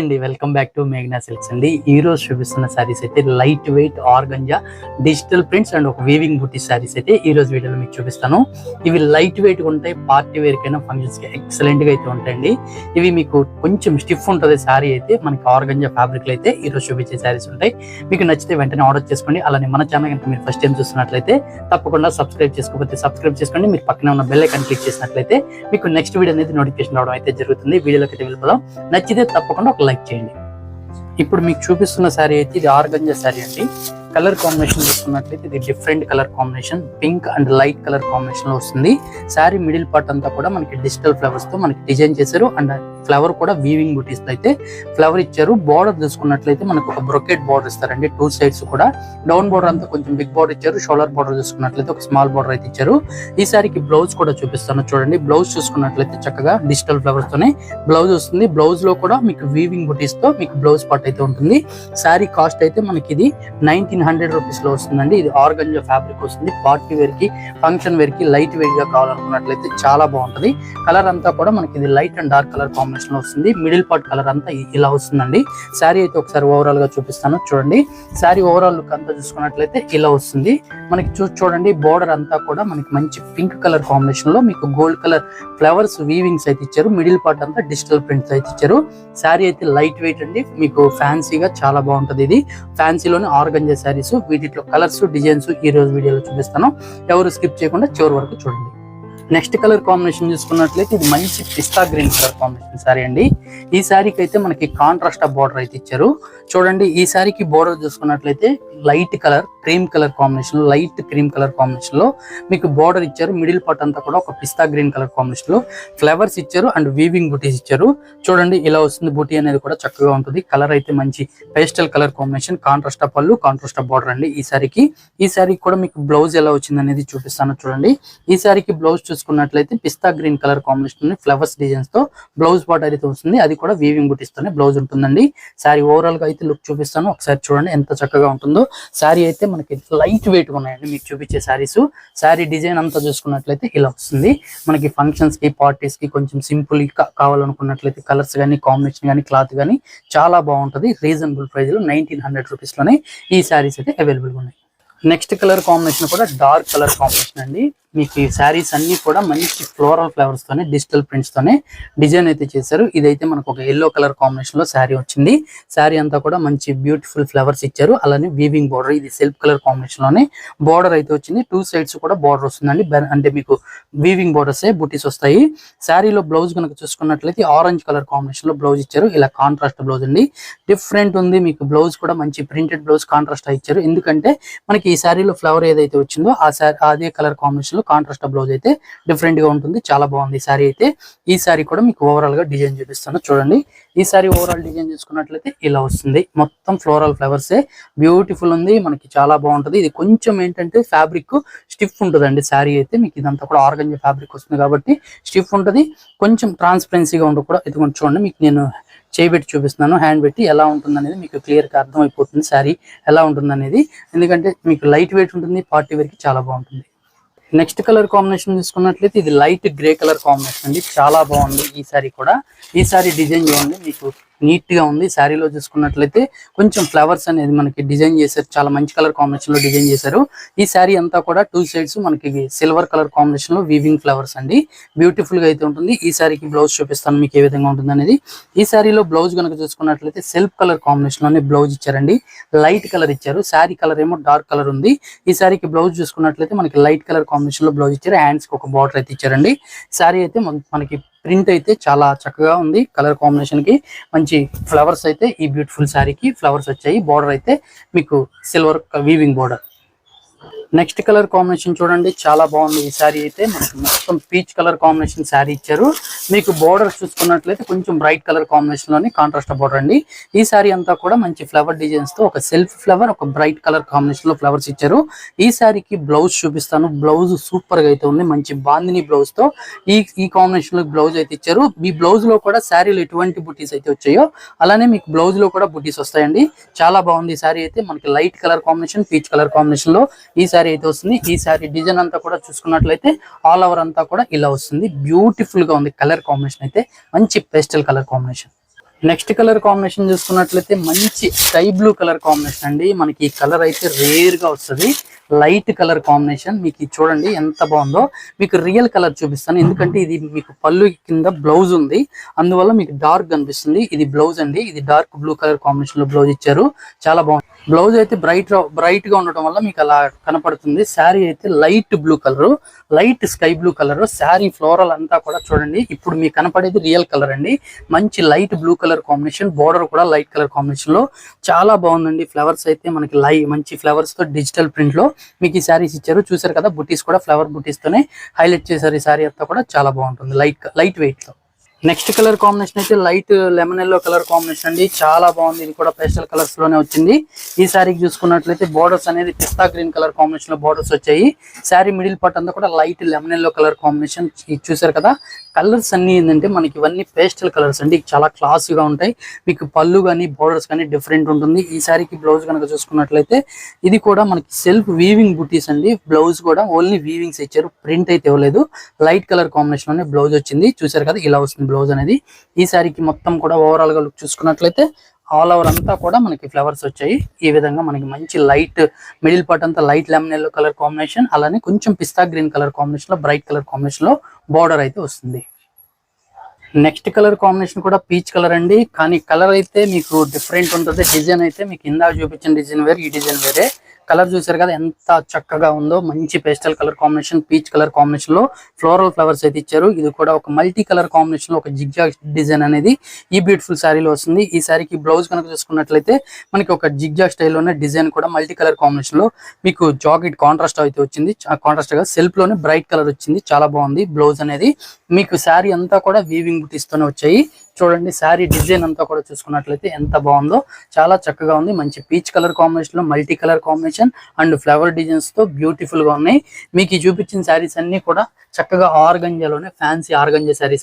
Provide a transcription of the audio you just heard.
అండి welcome back to మేఘనా silks అండి. ఈ రోజు చూపిస్తున్న శారీస్ అయితే light weight organza digital prints and ఒక వీవింగ్ బుట్టి శారీస్ అయితే ఈ రోజు వీడియోలో మీకు చూపిస్తాను. ఇవి లైట్ వెయిట్గా ఉంటాయి పార్టీ వేర్ కైనా ఫంక్షన్స్కి ఎక్సలెంట్గా అయితే ఉంటాయండి. ఇవి మీకు కొంచెం స్టిఫ్ ఉంటుంది శారీ అయితే మనకి ఆర్గంజా ఫ్యాబ్రిక్ అయితే ఈ రోజు చూపించే శారీస్ ఉంటాయి. మీకు నచ్చితే వెంటనే ఆర్డర్ చేసుకోండి. అలానే మన ఛానల్ కనుక మీరు ఫస్ట్ టైం చూస్తున్నట్లయితే తప్పకుండా సబ్స్క్రైబ్ చేసుకోకపోతే సబ్స్క్రైబ్ చేసుకోండి. మీరు పక్కనే ఉన్న బెల్ ఐకాన్ క్లిక్ చేసినట్లయితే మీకు నెక్స్ట్ వీడియో అనేది నోటిఫికేషన్ రావడం అయితే జరుగుతుంది. వీడియోలోకి అయితే వెళ్ళిపోదాం. నచ్చితే తప్పకుండా లైక్ చేయండి. ఇప్పుడు మీకు చూపిస్తున్న శారీ అయితే ఇది ఆర్గంజా శారీ అండి. కలర్ కాంబినేషన్ చూసుకున్నట్లయితే ఇది different colour combination pink and light colour కాంబినేషన్లో వస్తుంది. శారీ మిడిల్ పార్ట్ అంతా కూడా మనకి డిజిటల్ ఫ్లవర్స్తో మనకి డిజైన్ చేశారు. అండ్ ఫ్లవర్ కూడా వీవింగ్ బుటీస్ అయితే ఫ్లవర్ ఇచ్చారు. బార్డర్ చూసుకున్నట్లయితే మనకు ఒక బ్రొకెట్ బార్డర్ ఇస్తారండి. టూ సైడ్స్ కూడా. డౌన్ బార్డర్ అంతా కొంచెం బిగ్ బార్డర్ ఇచ్చారు. షోల్డర్ బార్డర్ చూసుకున్నట్లయితే ఒక స్మాల్ బార్డర్ అయితే ఇచ్చారు. ఈ సారికి బ్లౌజ్ కూడా చూపిస్తాను చూడండి. బ్లౌజ్ చూసుకున్నట్లయితే చక్కగా డిజిటల్ ఫ్లవర్స్ తోనే బ్లౌజ్ వస్తుంది. బ్లౌజ్లో కూడా మీకు వీవింగ్ బుటీస్తో మీకు బ్లౌజ్ పార్ట్ అయితే ఉంటుంది. సారీ కాస్ట్ అయితే మనకి ఇది నైన్టీన్ హండ్రెడ్ రూపీస్లో వస్తుందండి. ఇది ఆర్గంజా ఫ్యాబ్రిక్ వస్తుంది. పార్టీ వేర్కి ఫంక్షన్ వేర్కి లైట్ వెయిట్గా కావాలనుకున్నట్లయితే చాలా బాగుంటది. కలర్ అంతా కూడా మనకి ఇది light and dark colour combination combination వస్తుంది. మిడిల్ పార్ట్ కలర్ అంతా ఇలా వస్తుందండి. శారీ అయితే ఒకసారి ఓవరాల్గా చూపిస్తాను. చూడండి. శారీ ఓవరాల్ లుక్ అంతా చూసుకున్నట్లయితే ఇలా వస్తుంది. మనకి చూ చూడండి. బోర్డర్ అంతా కూడా మనకి మంచి పింక్ కలర్ కాంబినేషన్లో మీకు గోల్డ్ కలర్ ఫ్లవర్స్ వీవింగ్స్ అయితే ఇచ్చారు. మిడిల్ పార్ట్ అంతా డిజిటల్ ప్రింట్స్ అయితే ఇచ్చారు. శారీ అయితే లైట్ వెయిట్ అండి. మీకు ఫ్యాన్సీగా చాలా బాగుంటది ఇది. ఫ్యాన్సీలోనే ఆర్గంజా శారీస్ వీటిలో కలర్స్ డిజైన్స్ ఈ రోజు వీడియోలో చూపిస్తాను. ఎవరు స్కిప్ చేయకుండా చివరి వరకు చూడండి. నెక్స్ట్ కలర్ కాంబినేషన్ చూసుకున్నట్లయితే ఇది మంచి pista green colour combination saree అండి. ఈ శారీకి అయితే మనకి కాంట్రాస్ట్ బార్డర్ అయితే ఇచ్చారు. చూడండి ఈ శారీకి బోర్డర్ చూసుకున్నట్లయితే లైట్ కలర్ క్రీమ్ కలర్ కాంబినేషన్లో లైట్ క్రీమ్ కలర్ కాంబినేషన్లో మీకు బోర్డర్ ఇచ్చారు. మిడిల్ పార్ట్ అంతా కూడా ఒక పిస్తా గ్రీన్ కలర్ కాంబినేషన్లో ఫ్లవర్స్ ఇచ్చారు అండ్ వీవింగ్ బుటీస్ ఇచ్చారు. చూడండి ఇలా వస్తుంది బూటీ అనేది కూడా చక్కగా ఉంటుంది. కలర్ అయితే మంచి పేస్టల్ కలర్ కాంబినేషన్ కాంట్రాస్ట్ పళ్ళు కాంట్రాస్ట్ బార్డర్ అండి ఈ సారీకి. ఈ సారీకి కూడా మీకు బ్లౌజ్ ఎలా వచ్చింది అనేది చూపిస్తాను చూడండి. ఈ సారీకి బ్లౌజ్ చూసుకున్నట్లయితే pista green colour combination flowers డిజైన్స్తో blouse border అయితే వస్తుంది. అది కూడా వీవింగ్ బుటీస్ తోనే బ్లౌజ్ ఉంటుందండి. సారీ ఓవరాల్గా అయితే లుక్ చూపిస్తాను. ఒకసారి చూడండి ఎంత చక్కగా ఉంటుందో. శారీ అయితే మనకి లైట్ వెయిట్ ఉన్నాయండి. మీకు చూపించే శారీస్ శారీ డిజైన్ అంతా చూసుకున్నట్లయితే ఇలా వస్తుంది. మనకి ఫంక్షన్స్కి పార్టీస్కి కొంచెం సింపుల్ కావాలనుకున్నట్లయితే కలర్స్ కానీ కాంబినేషన్ కానీ క్లాత్ కానీ చాలా బాగుంటది. రీజనబుల్ ప్రైస్లో నైన్టీన్ హండ్రెడ్ రూపీస్లోనే ఈ శారీస్ అయితే అవైలబుల్ ఉన్నాయి. నెక్స్ట్ కలర్ కాంబినేషన్ కూడా డార్క్ కలర్ కాంబినేషన్ అండి. మీకు ఈ శారీస్ అన్ని కూడా మంచి ఫ్లోరల్ ఫ్లవర్స్ తోనే డిజిటల్ ప్రింట్స్ తోనే డిజైన్ అయితే చేశారు. ఇదైతే మనకు ఒక ఎల్లో కలర్ కాంబినేషన్లో శారీ వచ్చింది. శారీ అంతా కూడా మంచి బ్యూటిఫుల్ ఫ్లవర్స్ ఇచ్చారు. అలానే వీవింగ్ బార్డర్ ఇది సెల్ఫ్ కలర్ కాంబినేషన్లోనే బార్డర్ అయితే వచ్చింది. టూ సైడ్స్ కూడా బార్డర్ వస్తుందండి. అంటే మీకు వీవింగ్ బార్డర్స్ బుటీస్ వస్తాయి. శారీలో బ్లౌజ్ కనుక చూసుకున్నట్లయితే ఆరెంజ్ కలర్ కాంబినేషన్లో బ్లౌజ్ ఇచ్చారు. ఇలా కాంట్రాస్ట్ బ్లౌజ్ అండి. డిఫరెంట్ ఉంది. మీకు బ్లౌజ్ కూడా మంచి ప్రింటెడ్ బ్లౌజ్ కాంట్రాస్ట్ ఇచ్చారు. ఎందుకంటే మనకి ఈ శారీలో ఫ్లవర్ ఏదైతే వచ్చిందో ఆ శారీ అదే కలర్ కాంబినేషన్లో కాంట్రాస్ట్ బ్లౌజ్ అయితే డిఫరెంట్గా ఉంటుంది. చాలా బాగుంది ఈ సారీ అయితే. ఈ సారీ కూడా మీకు ఓవరాల్గా డిజైన్ చూపిస్తాను. చూడండి. ఈ సారీ ఓవరాల్ డిజైన్ చూసుకున్నట్లయితే ఇలా వస్తుంది. మొత్తం ఫ్లోరల్ ఫ్లవర్స్ బ్యూటిఫుల్ ఉంది. మనకి చాలా బాగుంటది. ఇది కొంచెం ఏంటంటే ఫ్యాబ్రిక్ స్టిఫ్ ఉంటుందండి సారీ అయితే. మీకు ఇదంతా కూడా ఆర్గంజ ఫ్యాబ్రిక్ వస్తుంది కాబట్టి స్టిఫ్ ఉంటది. కొంచెం ట్రాన్స్పరెన్సీగా ఉండదు కూడా ఇది కొంచెం చూడండి. మీకు నేను చేయబెట్టి చూపిస్తున్నాను. హ్యాండ్ పెట్టి ఎలా ఉంటుంది అనేది మీకు క్లియర్గా అర్థమైపోతుంది. శారీ ఎలా ఉంటుంది అనేది ఎందుకంటే మీకు లైట్ వెయిట్ ఉంటుంది. పార్టీ వేర్కి చాలా బాగుంటుంది. నెక్స్ట్ కలర్ కాంబినేషన్ తీసుకున్నట్లయితే ఇది లైట్ గ్రే కలర్ కాంబినేషన్ అండి. చాలా బాగుంది ఈ సారీ కూడా. ఈ సారీ డిజైన్ చూడండి మీకు నీట్గా ఉంది. శారీలో చూసుకున్నట్లయితే కొంచెం ఫ్లవర్స్ అనేది మనకి డిజైన్ చేశారు. చాలా మంచి కలర్ కాంబినేషన్లో డిజైన్ చేశారు. ఈ శారీ అంతా కూడా టూ సైడ్స్ మనకి సిల్వర్ కలర్ కాంబినేషన్లో వీవింగ్ ఫ్లవర్స్ అండి. బ్యూటిఫుల్గా అయితే ఉంటుంది. ఈ శారీకి బ్లౌజ్ చూపిస్తాను మీకు ఏ విధంగా ఉంటుంది అనేది. ఈ శారీలో బ్లౌజ్ కనుక చూసుకున్నట్లయితే సెల్ఫ్ కలర్ కాంబినేషన్లోనే బ్లౌజ్ ఇచ్చారండి. లైట్ కలర్ ఇచ్చారు. శారీ కలర్ ఏమో డార్క్ కలర్ ఉంది. ఈ శారీకి బ్లౌజ్ చూసుకున్నట్లయితే మనకి లైట్ కలర్ కాంబినేషన్లో బ్లౌజ్ ఇచ్చారు. హ్యాండ్స్కి ఒక బార్డర్ అయితే ఇచ్చారండి. శారీ అయితే మనకి ప్రింట్ అయితే చాలా చక్కగా ఉంది. కలర్ కాంబినేషన్కి మంచి ఫ్లవర్స్ అయితే ఈ బ్యూటిఫుల్ శారీకి ఫ్లవర్స్ వచ్చాయి. బార్డర్ అయితే మీకు silver weaving border. Next colour combination చూడండి చాలా బాగుంది. ఈ శారీ అయితే మనకు మొత్తం పీచ్ కలర్ కాంబినేషన్ శారీ ఇచ్చారు. మీకు బోర్డర్ చూసుకున్నట్లయితే కొంచెం బ్రైట్ కలర్ కాంబినేషన్లోని కాంట్రాస్ట్ బోర్డర్ అండి. ఈ శారీ అంతా కూడా మంచి ఫ్లవర్ డిజైన్స్తో ఒక సెల్ఫ్ ఫ్లవర్ ఒక బ్రైట్ కలర్ కాంబినేషన్లో ఫ్లవర్స్ ఇచ్చారు. ఈ శారీకి బ్లౌజ్ చూపిస్తాను. బ్లౌజ్ సూపర్గా అయితే ఉంది. మంచి బాందిని బ్లౌజ్తో ఈ ఈ కాంబినేషన్లో బ్లౌజ్ అయితే ఇచ్చారు. ఈ బ్లౌజ్లో కూడా శారీలో ఎటువంటి బుటీస్ అయితే వచ్చాయో అలానే మీకు బ్లౌజ్లో కూడా బుటీస్ వస్తాయండి. చాలా బాగుంది ఈ శారీ అయితే. మనకి light colour combination peach colour కాంబినేషన్లో ఈ శారీ అయితే వస్తుంది. ఈ శారీ డిజైన్ అంతా కూడా చూసుకున్నట్లయితే ఆల్ ఓవర్ అంతా కూడా ఇలా వస్తుంది. బ్యూటిఫుల్గా ఉంది కలర్ కాంబినేషన్ అయితే. మంచి pastel colour combination. Next colour combination చూసుకున్నట్లయితే మంచి స్కై బ్లూ కలర్ కాంబినేషన్ అండి. మనకి ఈ కలర్ అయితే రేర్గా వస్తుంది. లైట్ కలర్ కాంబినేషన్ మీకు ఇది చూడండి ఎంత బాగుందో. మీకు రియల్ కలర్ చూపిస్తాను. ఎందుకంటే ఇది మీకు పళ్ళు కింద బ్లౌజ్ ఉంది. అందువల్ల మీకు డార్క్ కనిపిస్తుంది. ఇది బ్లౌజ్ అండి. ఇది డార్క్ బ్లూ కలర్ కాంబినేషన్లో బ్లౌజ్ ఇచ్చారు. చాలా బాగుంది. బ్లౌజ్ అయితే బ్రైట్ బ్రైట్గా ఉండటం వల్ల మీకు అలా కనపడుతుంది. శారీ అయితే light blue colour light sky blue colour. Saree floral అంతా కూడా చూడండి. ఇప్పుడు మీకు కనపడేది రియల్ కలర్ అండి. మంచి light blue colour combination border కూడా లైట్ కలర్ కాంబినేషన్లో. చాలా బాగుందండి. ఫ్లవర్స్ అయితే మనకి లై మంచి ఫ్లవర్స్తో డిజిటల్ ప్రింట్లో. మీకు ఈ శారీస్ ఇచ్చారు. చూసారు కదా బుటీస్ కూడా ఫ్లవర్ బుటీస్ తోనే హైలైట్ చేశారు ఈ శారీ అంతా కూడా. చాలా బాగుంటుంది. లైట్ లైట్ వెయిట్లో నెక్స్ట్ కలర్ కాంబినేషన్ అయితే light lemon yellow colour combination అండి. చాలా బాగుంది. ఇది కూడా పేస్టల్ కలర్స్లోనే వచ్చింది. ఈ శారీకి చూసుకున్నట్లయితే బోర్డర్స్ అనేది పిస్తా గ్రీన్ కలర్ కాంబినేషన్లో బోర్డర్స్ వచ్చాయి. శారీ మిడిల్ పార్ట్ అంతా కూడా light lemon yellow colour combination చూసారు కదా. కలర్స్ అన్ని ఏంటంటే మనకి ఇవన్నీ పేస్టల్ కలర్స్ అండి. చాలా క్లాస్గా ఉంటాయి. మీకు పళ్ళు కానీ బోర్డర్స్ కానీ డిఫరెంట్ ఉంటుంది. ఈ శారీకి బ్లౌజ్ కనుక చూసుకున్నట్లయితే ఇది కూడా మనకి సెల్ఫ్ వీవింగ్ బుటీస్ అండి. బ్లౌజ్ కూడా ఓన్లీ వీవింగ్స్ ఇచ్చారు. ప్రింట్ అయితే ఇవ్వలేదు. లైట్ కలర్ కాంబినేషన్లోనే బ్లౌజ్ వచ్చింది. చూసారు కదా ఇలా వస్తుంది బ్లౌజ్ అనేది ఈ శారీకి మొత్తం కూడా ఓవరాల్గా లుక్ చూసుకున్నట్లయితే ఆల్ ఓవర్ అంతా కూడా మనకి ఫ్లవర్స్ వచ్చాయి. ఈ విధంగా మనకి మంచి లైట్ మిడిల్ పార్ట్ అంతా light lemon yellow colour combination అలానే కొంచెం పిస్తా గ్రీన్ కలర్ కాంబినేషన్లో బ్రైట్ కలర్ కాంబినేషన్లో బార్డర్ అయితే వస్తుంది. నెక్స్ట్ కలర్ కాంబినేషన్ కూడా పీచ్ కలర్ అండి. కానీ కలర్ అయితే మీకు డిఫరెంట్ ఉంటుంది. డిజైన్ అయితే మీకు ఇందాక చూపించిన డిజైన్ వేరే ఈ డిజైన్ వేరే. కలర్ చూసారు కదా ఎంత చక్కగా ఉందో మంచి pastel colour combination peach colour కాంబినేషన్లో ఫ్లోరల్ ఫ్లవర్స్ అయితే ఇచ్చారు. ఇది కూడా ఒక మల్టీ కలర్ కాంబినేషన్లో ఒక జిగ్జాగ్ డిజైన్ అనేది ఈ బ్యూటిఫుల్ శారీలో వస్తుంది. ఈ శారీకి బ్లౌజ్ కనుక చూసుకున్నట్లయితే మనకి ఒక జిగ్జాగ్ స్టైల్లోనే డిజైన్ కూడా మల్టీ కలర్ కాంబినేషన్లో మీకు జాకెట్ కాంట్రాస్ట్ అయితే వచ్చింది. కాంట్రాస్ట్గా సెల్ఫ్లోనే బ్రైట్ కలర్ వచ్చింది. చాలా బాగుంది బ్లౌజ్ అనేది. మీకు శారీ అంతా కూడా వీవింగ్ బుటీస్ తోనే వచ్చాయి. చూడండి శారీ డిజైన్ అంతా కూడా చూసుకున్నట్లయితే ఎంత బాగుందో. చాలా చక్కగా ఉంది. మంచి పీచ్ కలర్ కాంబినేషన్లో multi colour combination and flower డిజైన్స్తో బ్యూటిఫుల్గా ఉన్నాయి. మీకు చూపించిన శారీస్ అన్ని కూడా చక్కగా ఆర్గంజాలోనే ఫ్యాన్సీ ఆర్గంజా శారీస్